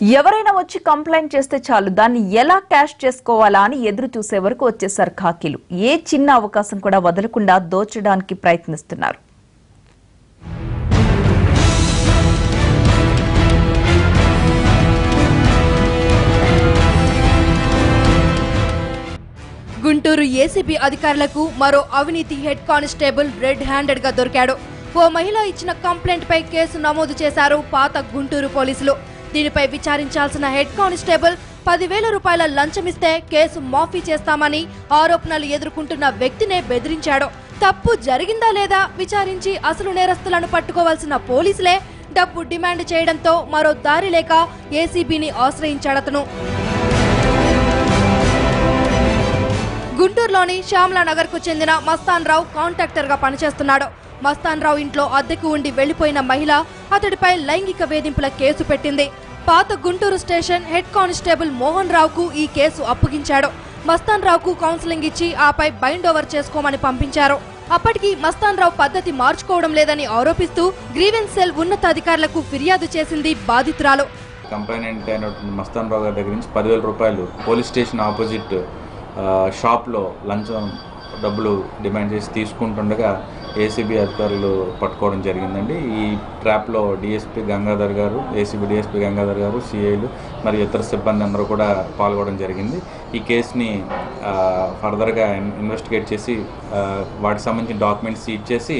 ఎవరైనా వచ్చి కంప్లైంట్ చేస్తే చాలు దాన్ని ఎలా క్యాష్ చేసుకోవాలా అని ఎదురు చూసే వరకు వచ్చేసారు ఖాకీలు. ఏ చిన్న అవకాశం కూడా వదలకుండా దోచడానికి ప్రయత్నిస్తున్నారు. గుంటూరు ఏసీబీ అధికారులకు మరో అవినీతి హెడ్ కానిస్టేబుల్ రెడ్ హ్యాండెడ్గా దొరికాడు. ఓ మహిళ ఇచ్చిన కంప్లైంట్ పై కేసు నమోదు చేశారు పాత గుంటూరు పోలీసులు. దీనిపై విచారించాల్సిన హెడ్ కానిస్టేబుల్ పదివేల రూపాయల లంచమిస్తే కేసు మాఫీ చేస్తామని ఆరోపణలు ఎదుర్కొంటున్న వ్యక్తినే బెదిరించాడు. తప్పు జరిగిందా లేదా విచారించి అసలు నేరస్తులను పట్టుకోవాల్సిన పోలీసులే డబ్బు డిమాండ్ చేయడంతో మరో దారి లేక ఏసీబీని ఆశ్రయించాడతను. గుంటూరులోని శ్యామలా నగర్కు చెందిన మస్తాన్ రావు కాంట్రాక్టర్గా పనిచేస్తున్నాడు. మస్తాన్ రావు ఇంట్లో అద్దెకు ఉండి వెళ్ళిపోయిన మహిళ అతడిపై లైంగిక వేధింపుల కేసు పెట్టింది. పాత Guntur station head constable Mohan రావుకు ఈ కేసు అప్పగించాడు. మస్తాన్ రావుకు కౌన్సిలింగ్ ఇచ్చి ఆపై బైండ్ ఓవర్ చేసుకోమని పంపించారు. అప్పటికి మస్తాన్ రావు పద్ధతి మార్చుకోవడం లేదని ఆరోపిస్తూ గ్రీవెన్స్ సెల్ ఉన్నతాధికారులకు ఫిర్యాదు చేసింది బాధితురాలు. కంప్లైంట్ అయినటువంటి మస్తాన్ రావు గారి దగ్గర నుంచి పదివేల రూపాయలు పోలీస్ స్టేషన్ ఆపోజిట్ షాప్లో లంచం డబ్బులు డిమాండ్ చేసి తీసుకుంటుండగా ఏసీబీ అధికారులు పట్టుకోవడం జరిగిందండి. ఈ ట్రాప్లో డిఎస్పీ గంగాధర్ గారు ఏసీబీ డిఎస్పీ గంగాధర్ గారు సిఐలు మరియు ఇతర సిబ్బంది అందరూ కూడా పాల్గొనడం జరిగింది. ఈ కేసుని ఫర్దర్గా ఇన్వెస్టిగేట్ చేసి వాటికి సంబంధించిన డాక్యుమెంట్స్ సీజ్ చేసి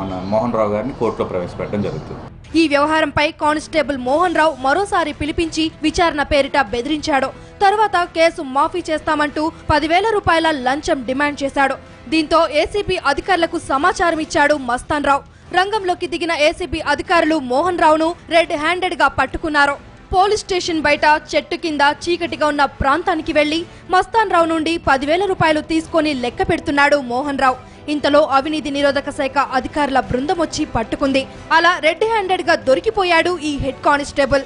మన మోహన్ రావు గారిని కోర్టులో ప్రవేశపెట్టడం జరుగుతుంది. ఈ వ్యవహారంపై కానిస్టేబుల్ మోహన్ రావు మరోసారి పిలిపించి విచారణ పేరిట బెదిరించాడు. తర్వాత కేసు మాఫీ చేస్తామంటూ పదివేల రూపాయల లంచం డిమాండ్ చేశాడు. దీంతో ఏసీబీ అధికారులకు సమాచారం ఇచ్చాడు మస్తాన్ రావు. రంగంలోకి దిగిన ఏసీబీ అధికారులు మోహన్ రావును రెడ్ హ్యాండెడ్గా పట్టుకున్నారు. పోలీస్ స్టేషన్ బయట చెట్టు కింద చీకటిగా ఉన్న ప్రాంతానికి వెళ్ళి మస్తాన్ రావు నుండి పదివేల రూపాయలు తీసుకొని లెక్క పెడుతున్నాడు మోహన్ రావు. ఇంతలో అవినీతి నిరోధక శాఖ అధికారుల బృందం వచ్చి పట్టుకుంది. అలా రెడ్ హ్యాండెడ్గా దొరికిపోయాడు ఈ హెడ్ కానిస్టేబుల్.